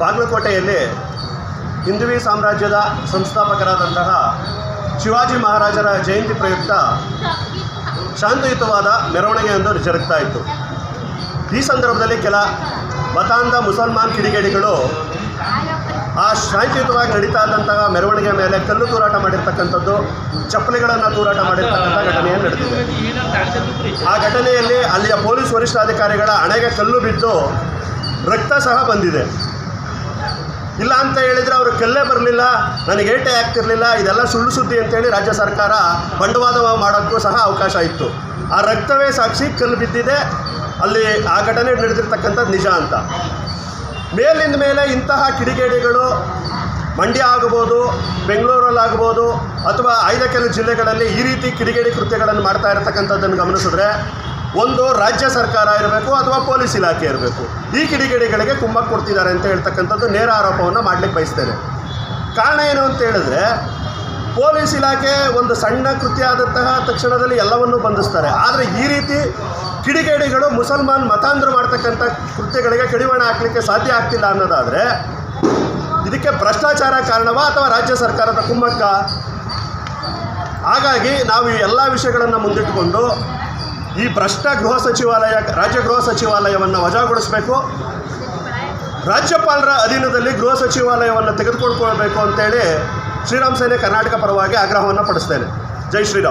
ಬಾಗಲಕೋಟೆಯಲ್ಲಿ ಹಿಂದುವಿ ಸಾಮ್ರಾಜ್ಯದ ಸಂಸ್ಥಾಪಕರಾದಂತಹ ಶಿವಾಜಿ ಮಹಾರಾಜರ ಜಯಂತಿ ಪ್ರಯುಕ್ತ ಶಾಂತಿಯುತವಾದ ಮೆರವಣಿಗೆಯೊಂದು ಜರುಗ್ತಾ ಇತ್ತು. ಈ ಸಂದರ್ಭದಲ್ಲಿ ಕೆಲ ಮತಾಂಧ ಮುಸಲ್ಮಾನ್ ಕಿಡಿಗೇಡಿಗಳು ಆ ಶಾಂತಿಯುತವಾಗಿ ನಡೀತಾ ಇದ್ದಂತಹ ಮೆರವಣಿಗೆ ಮೇಲೆ ಕಲ್ಲು ತೂರಾಟ ಮಾಡಿರ್ತಕ್ಕಂಥದ್ದು, ಚಪ್ಪಲಿಗಳನ್ನು ತೂರಾಟ ಮಾಡಿರ್ತಕ್ಕಂಥ ಘಟನೆಯನ್ನು ನಡೆದಿದೆ. ಆ ಘಟನೆಯಲ್ಲಿ ಅಲ್ಲಿಯ ಪೊಲೀಸ್ ವರಿಷ್ಠಾಧಿಕಾರಿಗಳ ಹಣೆಗೆ ಕಲ್ಲು ಬಿದ್ದು ರಕ್ತ ಸಹ ಬಂದಿದೆ. ಇಲ್ಲ ಅಂತ ಹೇಳಿದರೆ ಅವರು ಕಲ್ಲೇ ಬರಲಿಲ್ಲ, ನನಗೆ ಏಟೆ ಆಗ್ತಿರಲಿಲ್ಲ, ಇದೆಲ್ಲ ಸುಳ್ಳು ಸುದ್ದಿ ಅಂತೇಳಿ ರಾಜ್ಯ ಸರ್ಕಾರ ಬಂಡವಾದ ಮಾಡೋಕ್ಕೂ ಸಹ ಅವಕಾಶ ಇತ್ತು. ಆ ರಕ್ತವೇ ಸಾಕ್ಷಿ ಕಲ್ಲು ಬಿದ್ದಿದೆ, ಅಲ್ಲಿ ಆ ಘಟನೆ ನಡೆದಿರ್ತಕ್ಕಂಥದ್ದು ನಿಜ ಅಂತ. ಮೇಲಿಂದ ಮೇಲೆ ಇಂತಹ ಕಿಡಿಗೇಡಿಗಳು ಮಂಡ್ಯ ಆಗ್ಬೋದು ಬೆಂಗಳೂರಲ್ಲಾಗ್ಬೋದು ಅಥವಾ ಐದ ಕೆಲವು ಜಿಲ್ಲೆಗಳಲ್ಲಿ ಈ ರೀತಿ ಕಿಡಿಗೇಡಿ ಕೃತ್ಯಗಳನ್ನು ಮಾಡ್ತಾ ಇರತಕ್ಕಂಥದ್ದನ್ನು ಗಮನಿಸಿದ್ರೆ ಒಂದು ರಾಜ್ಯ ಸರ್ಕಾರ ಇರಬೇಕು ಅಥವಾ ಪೊಲೀಸ್ ಇಲಾಖೆ ಇರಬೇಕು. ಈ ಕಿಡಿಗೇಡಿಗಳಿಗೆ ಕುಮ್ಮಕ್ಕು ಕೊಡ್ತಿದ್ದಾರೆ ಅಂತ ಹೇಳ್ತಕ್ಕಂಥದ್ದು ನೇರ ಆರೋಪವನ್ನು ಮಾಡಲಿಕ್ಕೆ ಬಯಸ್ತೇನೆ. ಕಾರಣ ಏನು ಅಂತ ಹೇಳಿದ್ರೆ, ಪೊಲೀಸ್ ಇಲಾಖೆ ಒಂದು ಸಣ್ಣ ಕೃತ್ಯ ಆದಂತಹ ತಕ್ಷಣದಲ್ಲಿ ಎಲ್ಲವನ್ನೂ ಬಂಧಿಸ್ತಾರೆ. ಆದರೆ ಈ ರೀತಿ ಕಿಡಿಗೇಡಿಗಳು ಮುಸಲ್ಮಾನ್ ಮತಾಂತರ ಮಾಡ್ತಕ್ಕಂಥ ಕೃತ್ಯಗಳಿಗೆ ಕಡಿವಾಣ ಹಾಕಲಿಕ್ಕೆ ಸಾಧ್ಯ ಆಗ್ತಿಲ್ಲ ಅನ್ನೋದಾದರೆ, ಇದಕ್ಕೆ ಭ್ರಷ್ಟಾಚಾರ ಕಾರಣವಾ ಅಥವಾ ರಾಜ್ಯ ಸರ್ಕಾರದ ಕುಮ್ಮಕ್ಕ? ಹಾಗಾಗಿ ನಾವು ಈ ಎಲ್ಲ ವಿಷಯಗಳನ್ನು ಮುಂದಿಟ್ಟುಕೊಂಡು ಈ ಭ್ರಷ್ಟ ಗೃಹ ಸಚಿವಾಲಯ, ರಾಜ್ಯ ಗೃಹ ಸಚಿವಾಲಯವನ್ನು ವಜಾಗೊಳಿಸಬೇಕು. ರಾಜ್ಯಪಾಲರ ಅಧೀನದಲ್ಲಿ ಗೃಹ ಸಚಿವಾಲಯವನ್ನು ತೆಗೆದುಕೊಳ್ಕೊಳ್ಬೇಕು ಅಂತೇಳಿ ಶ್ರೀರಾಮ್ ಸೇನೆ ಕರ್ನಾಟಕ ಪರವಾಗಿ ಆಗ್ರಹವನ್ನು ಪಡಿಸ್ತೇನೆ. ಜೈ ಶ್ರೀರಾಮ್.